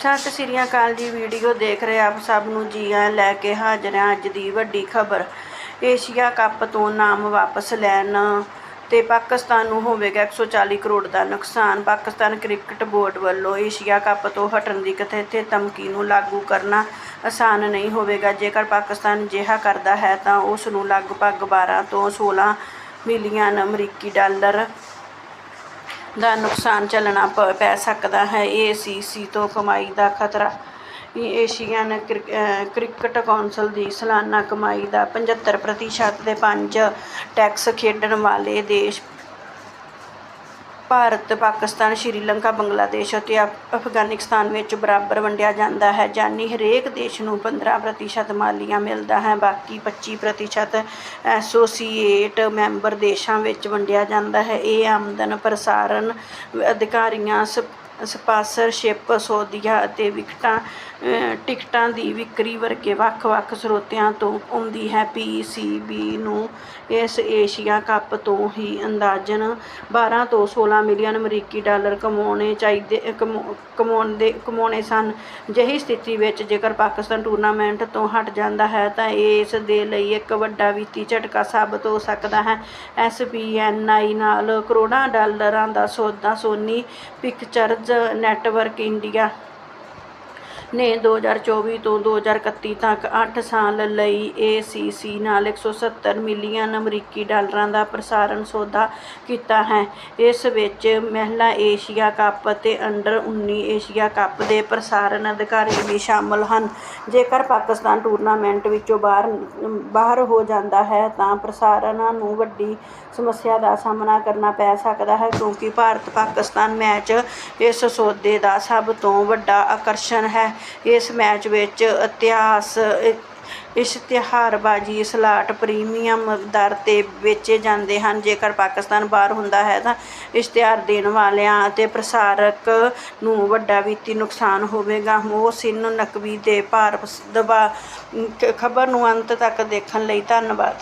ਸਤਿ ਸ੍ਰੀ ਅਕਾਲ ਜੀ ਵੀਡੀਓ ਦੇਖ ਰਹੇ ਆਪ ਸਭ ਨੂੰ ਜੀ ਆ ਲੈ ਕੇ ਹਾਜ਼ਰ ਹਾਂ ਅੱਜ ਦੀ ਵੱਡੀ ਖਬਰ। ਏਸ਼ੀਆ ਕੱਪ ਤੋਂ ਨਾਮ ਵਾਪਸ ਲੈਣ ਤੇ ਪਾਕਿਸਤਾਨ ਨੂੰ ਹੋਵੇਗਾ 140 ਕਰੋੜ ਦਾ ਨੁਕਸਾਨ। ਪਾਕਿਸਤਾਨ ਕ੍ਰਿਕਟ ਬੋਰਡ ਵੱਲੋਂ ਏਸ਼ੀਆ ਕੱਪ ਤੋਂ ਹਟਣ ਦੀ ਕਥਿਤ ਧਮਕੀ ਨੂੰ ਲਾਗੂ ਕਰਨਾ ਆਸਾਨ ਨਹੀਂ ਹੋਵੇਗਾ। ਜੇਕਰ ਪਾਕਿਸਤਾਨ ਅਜਿਹਾ ਕਰਦਾ ਹੈ ਤਾਂ ਉਸ ਨੂੰ ਲਗਭਗ 12 ਤੋਂ 16 ਮਿਲੀਅਨ ਅਮਰੀਕੀ ਡਾਲਰ ਦਾ ਨੁਕਸਾਨ ਝੱਲਣਾ ਪ- ਪੈ ਸਕਦਾ ਹੈ। ਏ ਸੀ ਸੀ ਤੋਂ ਕਮਾਈ ਦਾ ਖਤਰਾ। ਏਸ਼ੀਅਨ ਕ੍ਰਿਕ- ਕ੍ਰਿਕਟ ਕੌਂਸਲ ਦੀ ਸਾਲਾਨਾ ਕਮਾਈ ਦਾ 75% ਦੇ ਪੰਜ ਟੈਕਸ ਖੇਡਣ ਵਾਲੇ ਦੇਸ਼ ਭਾਰਤ, ਪਾਕਿਸਤਾਨ, ਸ਼੍ਰੀਲੰਕਾ, ਬੰਗਲਾਦੇਸ਼ ਅਤੇ ਅਫ- ਅਫਗਾਨਿਸਤਾਨ ਵਿੱਚ ਬਰਾਬਰ ਵੰਡਿਆ ਜਾਂਦਾ ਹੈ ਜਾਨੀ ਹਰੇਕ ਦੇਸ਼ ਨੂੰ 15% ਮਾਲੀਆ ਮਿਲਦਾ ਹੈ। ਬਾਕੀ 25% ਐਸੋਸੀਏਟ ਮੈਂਬਰ ਦੇਸ਼ਾਂ ਵਿੱਚ ਵੰਡਿਆ ਜਾਂਦਾ ਹੈ। ਇਹ ਆਮਦਨ ਪ੍ਰਸਾਰਣ ਅਧਿਕਾਰੀਆਂ, ਸਪ- ਸਪਾਂਸਰਸ਼ਿਪ ਸੌਦਿਆ ਅਤੇ ਵਿਕਟਾਂ ਟਿਕਟਾਂ ਦੀ ਵਿਕਰੀ ਵਰਗੇ ਵੱਖ-ਵੱਖ ਸਰੋਤਿਆਂ ਤੋਂ ਆਉਂਦੀ ਹੈ। ਪੀਸੀਬੀ ਨੂੰ ਇਸ ਏਸ਼ੀਆ ਕੱਪ ਤੋਂ ਹੀ ਅੰਦਾਜ਼ਨ 12 ਤੋਂ 16 ਮਿਲੀਅਨ ਅਮਰੀਕੀ ਡਾਲਰ ਕਮਾਉਣੇ ਚਾਹੀਦੇ ਕਮਾਉ- ਕਮਾਉਂਦੇ, ਕਮਾਉਣੇ ਸਨ। ਅਜਿਹੀ ਸਥਿਤੀ ਵਿੱਚ ਜੇਕਰ ਪਾਕਿਸਤਾਨ ਟੂਰਨਾਮੈਂਟ ਤੋਂ ਹਟ ਜਾਂਦਾ ਹੈ ਤਾਂ ਇਸ ਦੇ ਲਈ ਇੱਕ ਵੱਡਾ ਵਿੱਤੀ ਝਟਕਾ ਸਾਬਤ ਹੋ ਸਕਦਾ ਹੈ। ਐਸਪੀਐਨਆਈ ਨਾਲ ਕਰੋੜਾਂ ਡਾਲਰਾਂ ਦਾ ਸੌਦਾ ਸੋਨੀ ਪਿਕਚਰਜ਼ ਨੈਟਵਰਕ ਇੰਡੀਆ ਨੇ 2024 ਤੋਂ 2031 ਤੱਕ 8 ਸਾਲ ਲਈ ਏਸੀਸੀ ਨਾਲ 170 ਮਿਲੀਅਨ ਅਮਰੀਕੀ ਡਾਲਰਾਂ ਦਾ ਪ੍ਰਸਾਰਣ ਸੌਦਾ ਕੀਤਾ ਹੈ। ਇਸ ਵਿੱਚ ਮਹਿਲਾ ਏਸ਼ੀਆ ਕੱਪ ਅਤੇ ਅੰਡਰ 19 ਏਸ਼ੀਆ ਕੱਪ ਦੇ ਪ੍ਰਸਾਰਣ ਅਧਿਕਾਰੀ ਵੀ ਸ਼ਾਮਲ ਹਨ। ਜੇਕਰ ਪਾਕਿਸਤਾਨ ਟੂਰਨਾਮੈਂਟ ਵਿੱਚੋਂ ਬਾਹਰ ਬਾਹਰ ਹੋ ਜਾਂਦਾ ਹੈ ਤਾਂ ਪ੍ਰਸਾਰਣਾਂ ਨੂੰ ਵੱਡੀ ਸਮੱਸਿਆ ਦਾ ਸਾਹਮਣਾ ਕਰਨਾ ਪੈ ਸਕਦਾ ਹੈ ਕਿਉਂਕਿ ਭਾਰਤ ਪਾਕਿਸਤਾਨ ਮੈਚ ਇਸ ਸੌਦੇ ਦਾ ਸਭ ਤੋਂ ਵੱਡਾ ਆਕਰਸ਼ਣ ਹੈ। ਇਸ ਮੈਚ ਵਿੱਚ ਇਤਿਹਾਸ ਇਸ਼ਤਿਹਾਰਬਾਜ਼ੀ ਸਲਾਟ ਪ੍ਰੀਮੀਅਮ ਦਰ ਤੇ ਵੇਚੇ ਜਾਂਦੇ ਹਨ। ਜੇਕਰ ਪਾਕਿਸਤਾਨ ਬਾਹਰ ਹੁੰਦਾ ਹੈ ਤਾਂ ਇਸ਼ਤਿਹਾਰ ਦੇਣ ਵਾਲਿਆਂ ਅਤੇ ਪ੍ਰਸਾਰਕ ਨੂੰ ਵੱਡਾ ਵਿੱਤੀ ਨੁਕਸਾਨ ਹੋਵੇਗਾ। ਮੋਹਸਿਨ ਨਕਵੀ ਦੇ ਭਾਰਤ ਦਬਾ ਖਬਰ ਨੂੰ ਅੰਤ ਤੱਕ ਦੇਖਣ ਲਈ ਧੰਨਵਾਦ।